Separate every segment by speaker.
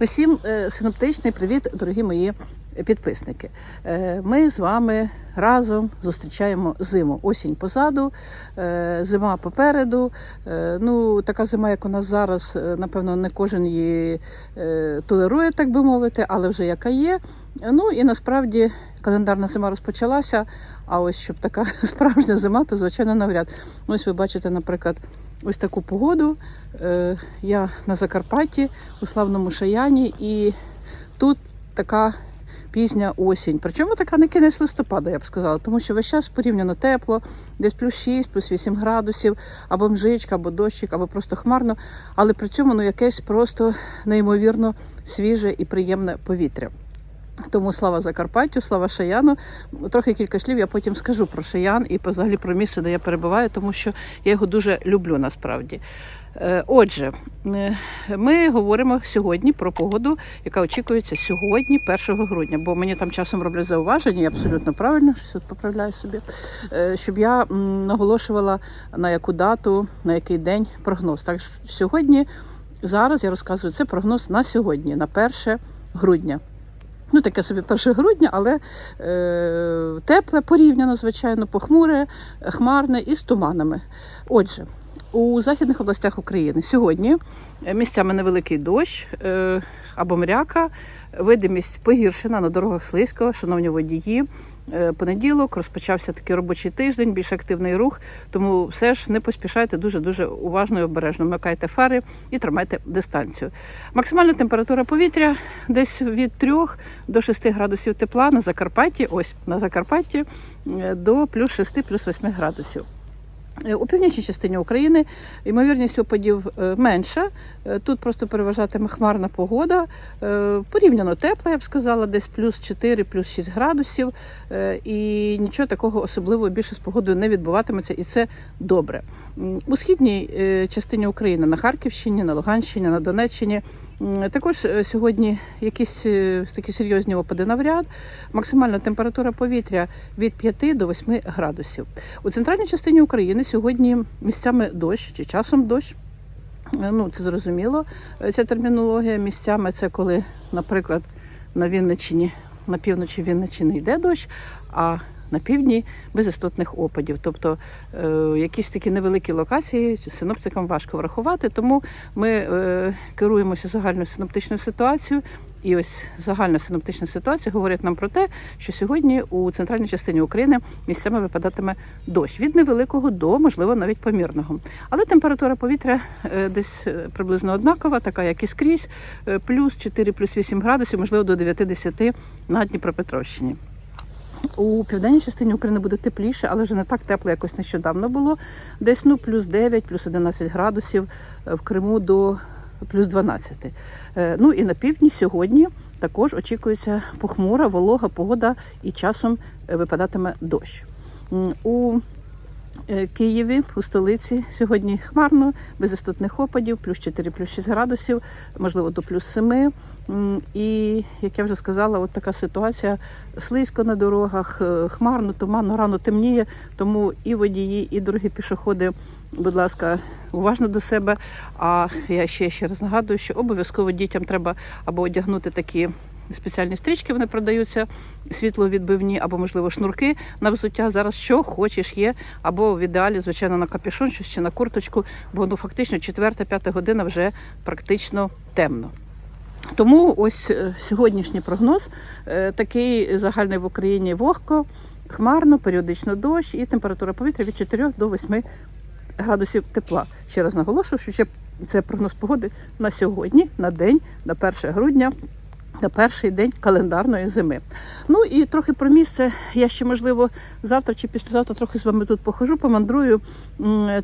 Speaker 1: Усім е, синоптичний привіт, дорогі мої підписники. Е, Ми з вами разом зустрічаємо зиму. Осінь позаду, е, зима попереду. Ну, така зима, як у нас зараз, напевно, не кожен її толерує, так би мовити, але вже яка є. Ну і насправді календарна зима розпочалася. А ось щоб така справжня зима, то звичайно навряд. Ось ви бачите, наприклад, ось таку погоду. Е, Я на Закарпатті у славному Шаяні, і тут така пізня осінь. Причому така не кінець листопада, я б сказала, тому що весь час порівняно тепло, десь плюс 6, плюс 8 градусів, або мжичка, або дощик, або просто хмарно. Але при цьому ну якесь просто неймовірно свіже і приємне повітря. Тому слава Закарпаттю, слава Шаяну. Трохи кілька слів я потім скажу про Шаян і взагалі про місце, де я перебуваю, тому що я його дуже люблю насправді. Е, Отже, е, ми говоримо сьогодні про погоду, яка очікується сьогодні, 1 грудня, бо мені там часом роблять зауваження, я абсолютно правильно щось поправляю собі, е, щоб я наголошувала на яку дату, на який день прогноз. Так сьогодні, зараз я розказую це прогноз на сьогодні, на 1 грудня. Ну, таке собі 1 грудня, але е, тепле порівняно, звичайно, похмуре, хмарне і з туманами. Отже, у західних областях України сьогодні е, місцями невеликий дощ е, або мряка, видимість погіршена на дорогах слизько, шановні водії. Е, Понеділок розпочався такий робочий тиждень, більш активний рух, тому все ж не поспішайте дуже дуже уважно і обережно. Вмикайте фари і тримайте дистанцію. Максимальна температура повітря десь від 3 до 6 градусів тепла на Закарпатті. Ось на Закарпатті е, до плюс 6, плюс 8 градусів. Е, У північній частині України ймовірність опадів е, менша. Е, Тут просто переважатиме хмарна погода. Порівняно тепла, я б сказала, десь плюс 4, плюс 6 градусів. І нічого такого особливого більше з погодою не відбуватиметься, і це добре. У східній частині України на Харківщині, на Луганщині, на Донеччині. Також е, сьогодні якісь е, такі серйозні опади навряд. Максимальна температура повітря від 5 до 8 градусів. У центральній частині України сьогодні місцями дощ чи часом дощ. Е, Ну, це зрозуміло. Ця термінологія місцями це коли, наприклад, на Вінниччині, на півночі Вінниччини йде дощ, а на півдні без істотних опадів. Тобто е, якісь такі невеликі локації синоптикам важко врахувати, тому ми е, керуємося загальною синоптичною ситуацією. І ось загальна синоптична ситуація говорить нам про те, що сьогодні у центральній частині України місцями випадатиме дощ від невеликого до, можливо, навіть помірного. Але температура повітря е, десь приблизно однакова, така як і скрізь, плюс 4, плюс 8 градусів, можливо, до 9-10 на Дніпропетровщині. У південній частині України буде тепліше, але вже не так тепло, якось нещодавно було. Десь ну плюс 9, плюс 11 градусів е, в Криму до плюс 12. Е, Ну і на півдні сьогодні також очікується похмура, волога погода і часом е, випадатиме дощ. У Києві у столиці сьогодні хмарно, без істотних опадів, плюс 4, плюс 6 градусів, можливо, до плюс 7. І, як я вже сказала, от така ситуація слизько на дорогах, е, хмарно, туманно, рано темніє, тому і водії, і дорогі пішоходи, будь ласка, уважно до себе. А я ще ще раз нагадую, що обов'язково дітям треба або одягнути такі. Спеціальні стрічки вони продаються світловідбивні, або, можливо, шнурки на взуття. Зараз що хочеш є, або в ідеалі, звичайно, на капюшон щось чи на курточку, бо ну фактично 4-5 година вже практично темно. Тому ось е, сьогоднішній прогноз е, такий загальний в Україні вогко, хмарно, періодично дощ і температура повітря від 4 до 8 градусів тепла. Ще раз наголошую, що ще це прогноз погоди на сьогодні, на день, на 1 грудня. На перший день календарної зими. Ну і трохи про місце. Я ще, можливо, завтра чи післязавтра трохи з вами тут похожу, помандрую.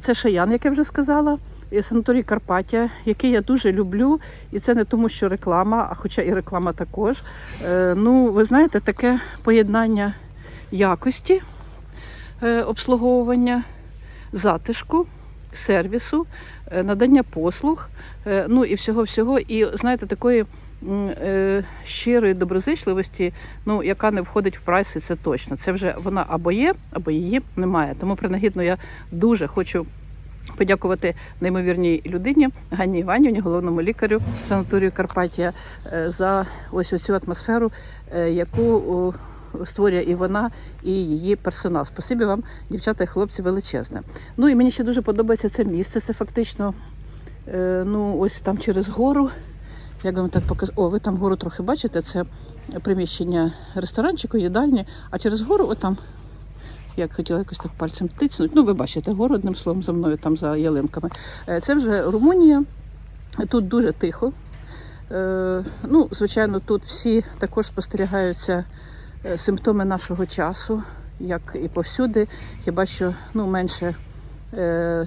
Speaker 1: Це Шаян, як я вже сказала, санаторій Карпаття, який я дуже люблю. І це не тому, що реклама, а хоча і реклама також. Е, Ну, ви знаєте, таке поєднання якості е, обслуговування, затишку, сервісу, е, надання послуг, е, ну і всього-всього. І знаєте, такої е, щирої доброзичливості, ну яка не входить в прайси, це точно. Це вже вона або є, або її немає. Тому принагідно я дуже хочу Подякувати неймовірній людині Ганні Іванівні, головному лікарю санаторію Карпатія, е, за ось цю атмосферу, е, яку створює і вона, і її персонал. Спасибі вам, дівчата і хлопці, величезне. Ну і мені ще дуже подобається це місце. Це фактично е, ну ось там через гору. Як вам так показати? О, ви там гору трохи бачите, це приміщення ресторанчику, їдальні, а через гору, отам, як хотіла якось так пальцем тицнуть. Ну, ви бачите, гору одним словом за мною там за ялинками. Е, Це вже Румунія. Тут дуже тихо. Е, Ну, звичайно, тут всі також спостерігаються е, симптоми нашого часу, як і повсюди. Хіба що ну, менше,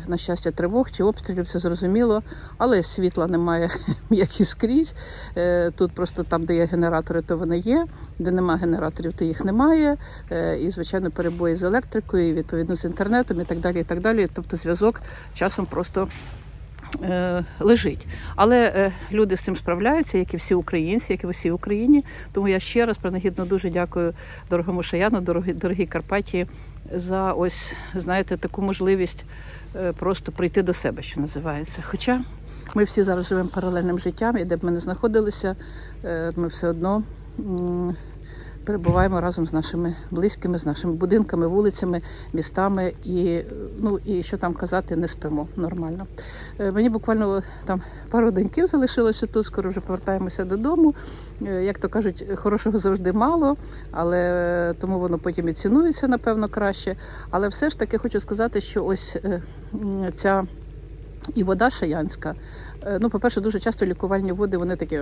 Speaker 1: на щастя, тривог чи обстрілів, це зрозуміло, але світла немає, як і скрізь. Е, Тут просто там, де є генератори, то вони є, де нема генераторів, то їх немає. Е, І, звичайно, перебої з електрикою, і відповідно з інтернетом і так далі. І так далі. Тобто зв'язок часом просто е, лежить. Але е, люди з цим справляються, як і всі українці, як і в усій Україні. Тому я ще раз принагідно дуже дякую дорогому Шаяну, дорогі, дорогій Карпатії за ось, знаєте, таку можливість е, просто прийти до себе, що називається. Хоча ми всі зараз живемо паралельним життям, і де б ми не знаходилися, е, ми все одно. Перебуваємо разом з нашими близькими, з нашими будинками, вулицями, містами і ну і що там казати, не спимо нормально. Е, Мені буквально там пару деньків залишилося тут, скоро вже повертаємося додому. Е, Як то кажуть, хорошого завжди мало, але е, тому воно потім і цінується, напевно, краще. Але все ж таки хочу сказати, що ось ця і вода шаянська. Ну, по-перше, дуже часто лікувальні води вони такі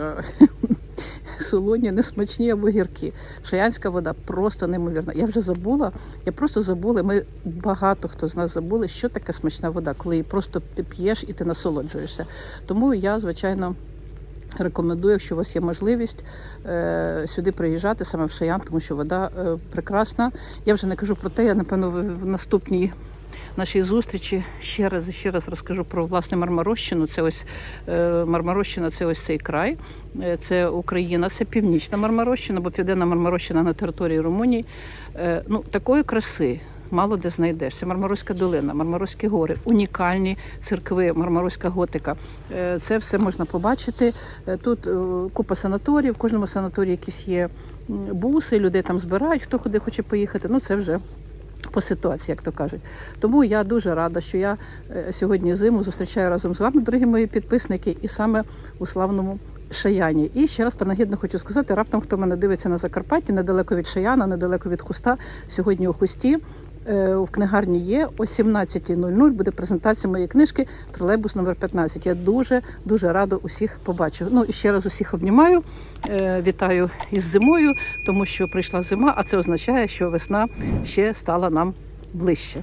Speaker 1: солоні, несмачні або гіркі. Шаянська вода просто неймовірна. Я вже забула, я просто забула. Ми багато хто з нас забули, що таке смачна вода, коли її просто ти п'єш і ти насолоджуєшся. Тому я, звичайно. Рекомендую, якщо у вас є можливість е, сюди приїжджати саме в Шаян, тому що вода е, прекрасна. Я вже не кажу про те, я напевно в наступній нашій зустрічі ще раз і ще раз розкажу про власне Мармарощину. Це ось е, Мармарощина, це ось цей край. Е, Це Україна, це північна Мармарощина, бо південна Мармарощина на території Румунії. Е, Ну такої краси. Мало де знайдеш. Це Мармаруська долина, Мармаруські гори, унікальні церкви, Мармаруська готика. Це все можна побачити. Тут купа санаторіїв, в кожному санаторії якісь є буси, людей там збирають, хто куди хоче поїхати. Ну це вже по ситуації, як то кажуть. Тому я дуже рада, що я е, сьогодні зиму зустрічаю разом з вами, дорогі мої підписники, і саме у славному Шаяні. І ще раз принагідно хочу сказати, раптом хто мене дивиться на Закарпатті, недалеко від Шаяна, недалеко від Хуста, сьогодні у Хусті. Е, В книгарні є о 17.00 буде презентація моєї книжки Тролейбус номер 15. Я дуже дуже рада усіх побачу. Ну і ще раз усіх обнімаю. Е, Вітаю із зимою, тому що прийшла зима, а це означає, що весна ще стала нам ближче.